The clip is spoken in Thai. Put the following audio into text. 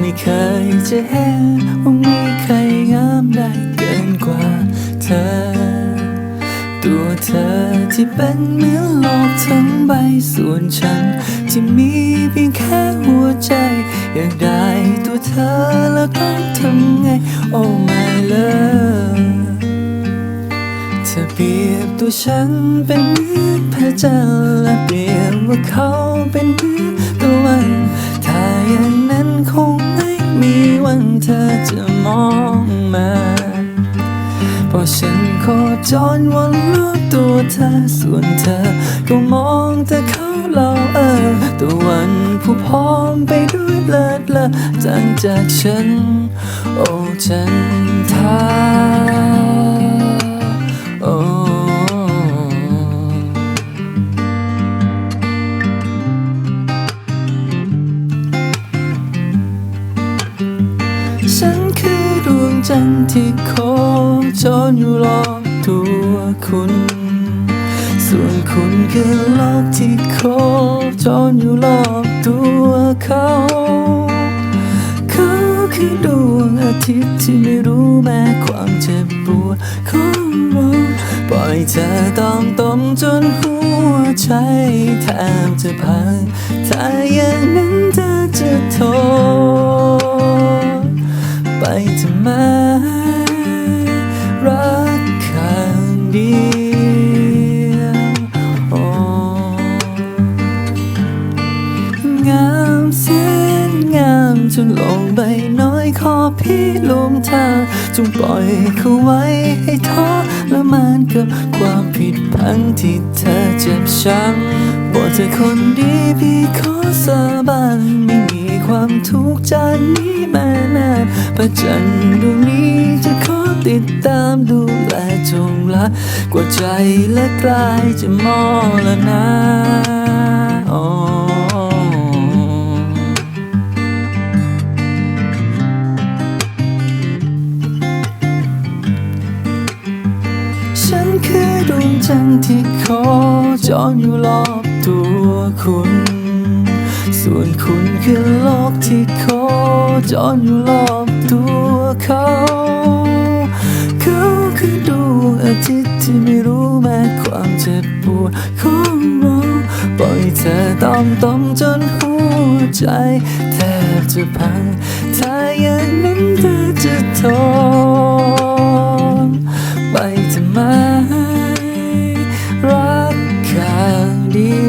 ไม่เคยจะเห็นว่ามีใครงามได้เกินกว่าเธอ ตัวเธอที่เป็นเหมือนโลกทั้งใบส่วนฉัน ที่มีเพียงแค่หัวใจ อยากได้ตัวเธอแล้วต้องทำไงโอ้ my love เธอเปรียบตัวฉันเป็นเหมือนพระจันทร์และเปรียบว่าเขาเป็นเหมือนตะวันถ้าอย่างนั้นคงไม่มีวัน เธอจะมองมาเพราะฉันขอจอนวนรอบตัวเธอส่วนเธอ ก็มองแต่เขาเราเออตัววันผู้พร้อมไปด้วยเลิศละจางจากฉัน โอ้ฉันทรา ฉันคือดวงจันทร์ที่โคจรอยู่รอบตัวคุณ ส่วนคุณคือโลกที่โคจรอยู่รอบตัวเขา เขาคือดวงอาทิตย์ที่ไม่รู้แม้ความเจ็บปวดของเราปล่อยเธอต้องต้มจนหัวใจแทบจะพังถ้าย งามแสนงามจนลงใบน้อยขอพี่ลวมทางจงปล่อยเขาไว้ให้ท้อและมานกับความผิดพังที่เธอเจ็บช้ำบอกเธอคนดีพี่ขอสาบานไม่มีความทุกข์จากนี้มานานพระจันดวงนี้จะขอติดตามดูแลจงรักกว่าใจและกลายจะมอละนา ดวงจันทร์ที่โคจรอยู่รอบตัวคุณ ส่วนคุณคือโลกที่โคจรอยู่รอบตัวเขาเขาคือดวงอาทิตย์ที่ไม่รู้แม้ความเจ็บปวดของเราปล่อยเธอต้อมต้มจนหัวใจแทบจะพังถ้าอย่างนั้นเธอจะ colher.